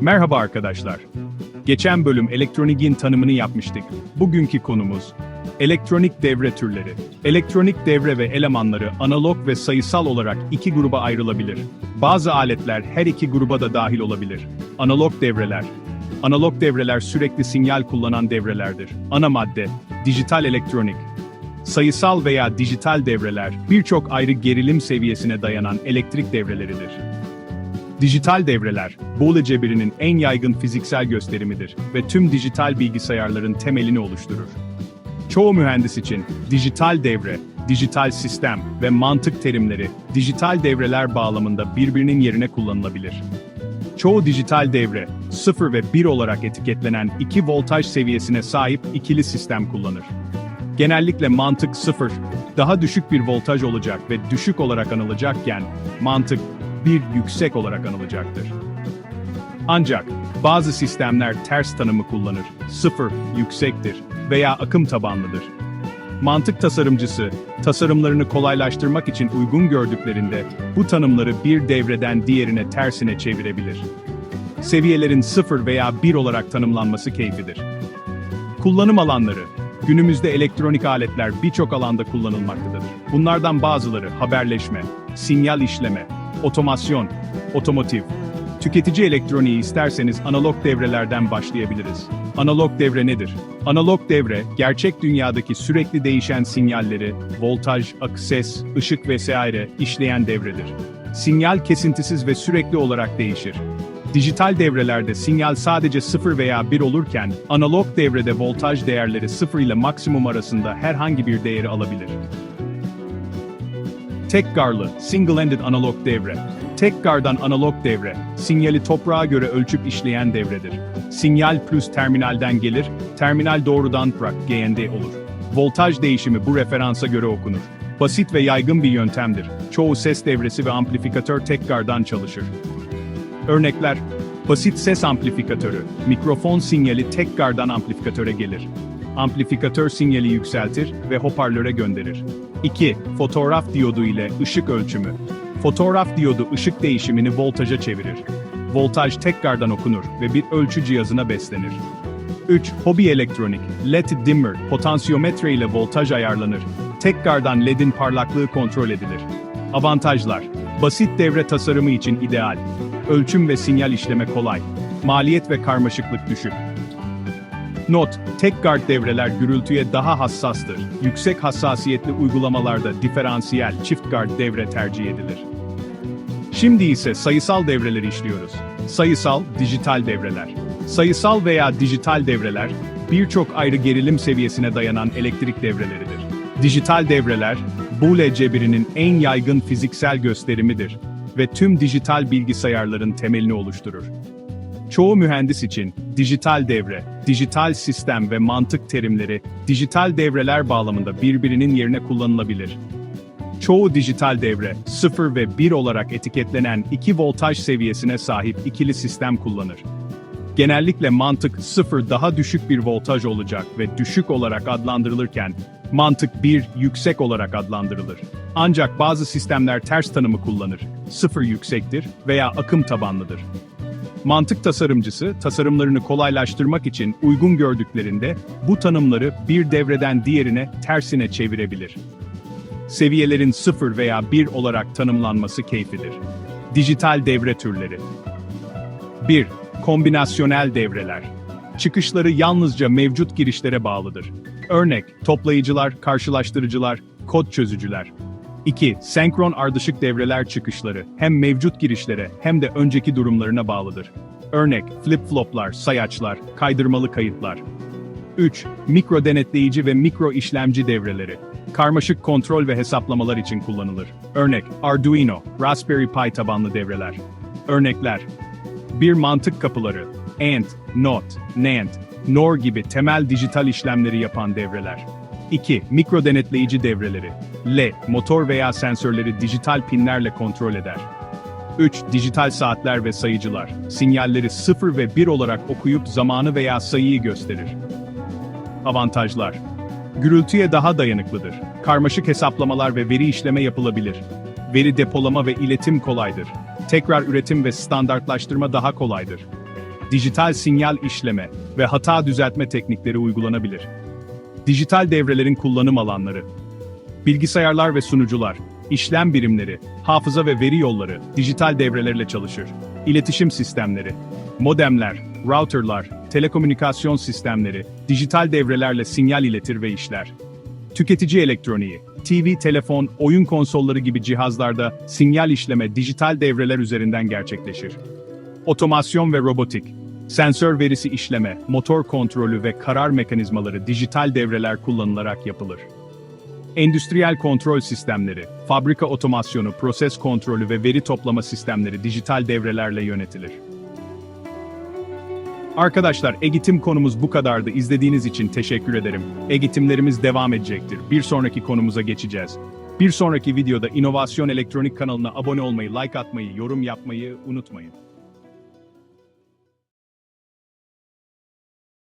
Merhaba arkadaşlar. Geçen bölüm elektroniğin tanımını yapmıştık. Bugünkü konumuz elektronik devre türleri. Elektronik devre ve elemanları analog ve sayısal olarak iki gruba ayrılabilir. Bazı aletler her iki gruba da dahil olabilir. Analog devreler. Analog devreler sürekli sinyal kullanan devrelerdir. Ana madde, dijital elektronik. Sayısal veya dijital devreler birçok ayrı gerilim seviyesine dayanan elektrik devreleridir. Dijital devreler, Boole cebirinin en yaygın fiziksel gösterimidir ve tüm dijital bilgisayarların temelini oluşturur. Çoğu mühendis için dijital devre, dijital sistem ve mantık terimleri dijital devreler bağlamında birbirinin yerine kullanılabilir. Çoğu dijital devre, 0 ve 1 olarak etiketlenen iki voltaj seviyesine sahip ikili sistem kullanır. Genellikle mantık 0, daha düşük bir voltaj olacak ve düşük olarak anılacakken, mantık 1 yüksek olarak anılacaktır. Ancak bazı sistemler ters tanımı kullanır. 0 yüksektir veya akım tabanlıdır. Mantık tasarımcısı, tasarımlarını kolaylaştırmak için uygun gördüklerinde bu tanımları bir devreden diğerine tersine çevirebilir. Seviyelerin 0 veya 1 olarak tanımlanması keyfidir. Kullanım alanları Günümüzde elektronik aletler birçok alanda kullanılmaktadır. Bunlardan bazıları haberleşme, sinyal işleme, otomasyon, otomotiv. Tüketici elektroniği isterseniz analog devrelerden başlayabiliriz. Analog devre nedir? Analog devre, gerçek dünyadaki sürekli değişen sinyalleri, voltaj, akı, ses, ışık vesaire işleyen devredir. Sinyal kesintisiz ve sürekli olarak değişir. Dijital devrelerde sinyal sadece 0 veya 1 olurken, analog devrede voltaj değerleri 0 ile maksimum arasında herhangi bir değeri alabilir. Tek garlı, single-ended analog devre. Tek gardan analog devre, sinyali toprağa göre ölçüp işleyen devredir. Sinyal plus terminalden gelir, terminal doğrudan prak GND olur. Voltaj değişimi bu referansa göre okunur. Basit ve yaygın bir yöntemdir. Çoğu ses devresi ve amplifikatör tek gardan çalışır. Örnekler, basit ses amplifikatörü, mikrofon sinyali tek gardan amplifikatöre gelir. Amplifikatör sinyali yükseltir ve hoparlöre gönderir. 2. Fotoğraf diyodu ile ışık ölçümü. Fotoğraf diyodu ışık değişimini voltaja çevirir. Voltaj tek gardan okunur ve bir ölçü cihazına beslenir. 3. Hobi elektronik, LED dimmer, potansiyometre ile voltaj ayarlanır. Tek gardan LED'in parlaklığı kontrol edilir. Avantajlar, basit devre tasarımı için ideal. Ölçüm ve sinyal işleme kolay. Maliyet ve karmaşıklık düşük. Not, tek guard devreler gürültüye daha hassastır. Yüksek hassasiyetli uygulamalarda diferansiyel çift guard devre tercih edilir. Şimdi ise sayısal devreleri işliyoruz. Sayısal, dijital devreler. Sayısal veya dijital devreler, birçok ayrı gerilim seviyesine dayanan elektrik devreleridir. Dijital devreler, Boole cebirinin en yaygın fiziksel gösterimidir ve tüm dijital bilgisayarların temelini oluşturur. Çoğu mühendis için dijital devre, dijital sistem ve mantık terimleri dijital devreler bağlamında birbirinin yerine kullanılabilir. Çoğu dijital devre, 0 ve 1 olarak etiketlenen iki voltaj seviyesine sahip ikili sistem kullanır. Genellikle mantık 0 daha düşük bir voltaj olacak ve düşük olarak adlandırılırken, mantık 1 yüksek olarak adlandırılır. Ancak bazı sistemler ters tanımı kullanır. 0 yüksektir veya akım tabanlıdır. Mantık tasarımcısı, tasarımlarını kolaylaştırmak için uygun gördüklerinde bu tanımları bir devreden diğerine tersine çevirebilir. Seviyelerin 0 veya 1 olarak tanımlanması keyfidir. Dijital devre türleri 1. Kombinasyonel devreler. Çıkışları yalnızca mevcut girişlere bağlıdır. Örnek, toplayıcılar, karşılaştırıcılar, kod çözücüler. 2. Senkron ardışık devreler çıkışları hem mevcut girişlere hem de önceki durumlarına bağlıdır. Örnek, flip-floplar, sayaçlar, kaydırmalı kayıtlar. 3. Mikro denetleyici ve mikro işlemci devreleri. Karmaşık kontrol ve hesaplamalar için kullanılır. Örnek, Arduino, Raspberry Pi tabanlı devreler. Örnekler, bir mantık kapıları, AND, NOT, NAND, NOR gibi temel dijital işlemleri yapan devreler. 2. Mikro denetleyici devreleri. L. Motor veya sensörleri dijital pinlerle kontrol eder. 3. Dijital saatler ve sayıcılar. Sinyalleri 0 ve 1 olarak okuyup zamanı veya sayıyı gösterir. Avantajlar. Gürültüye daha dayanıklıdır. Karmaşık hesaplamalar ve veri işleme yapılabilir. Veri depolama ve iletim kolaydır. Tekrar üretim ve standartlaştırma daha kolaydır. dijital sinyal işleme ve hata düzeltme teknikleri uygulanabilir. Dijital devrelerin kullanım alanları. Bilgisayarlar ve sunucular, işlem birimleri, hafıza ve veri yolları dijital devrelerle çalışır. İletişim sistemleri, modemler, routerlar, telekomünikasyon sistemleri dijital devrelerle sinyal iletir ve işler. Tüketici elektroniği, TV, telefon, oyun konsolları gibi cihazlarda sinyal işleme dijital devreler üzerinden gerçekleşir. Otomasyon ve robotik, sensör verisi işleme, motor kontrolü ve karar mekanizmaları dijital devreler kullanılarak yapılır. Endüstriyel kontrol sistemleri, fabrika otomasyonu, proses kontrolü ve veri toplama sistemleri dijital devrelerle yönetilir. Arkadaşlar, eğitim konumuz bu kadardı. İzlediğiniz için teşekkür ederim. Eğitimlerimiz devam edecektir. Bir sonraki konumuza geçeceğiz. Bir sonraki videoda İnovasyon Elektronik kanalına abone olmayı, like atmayı, yorum yapmayı unutmayın.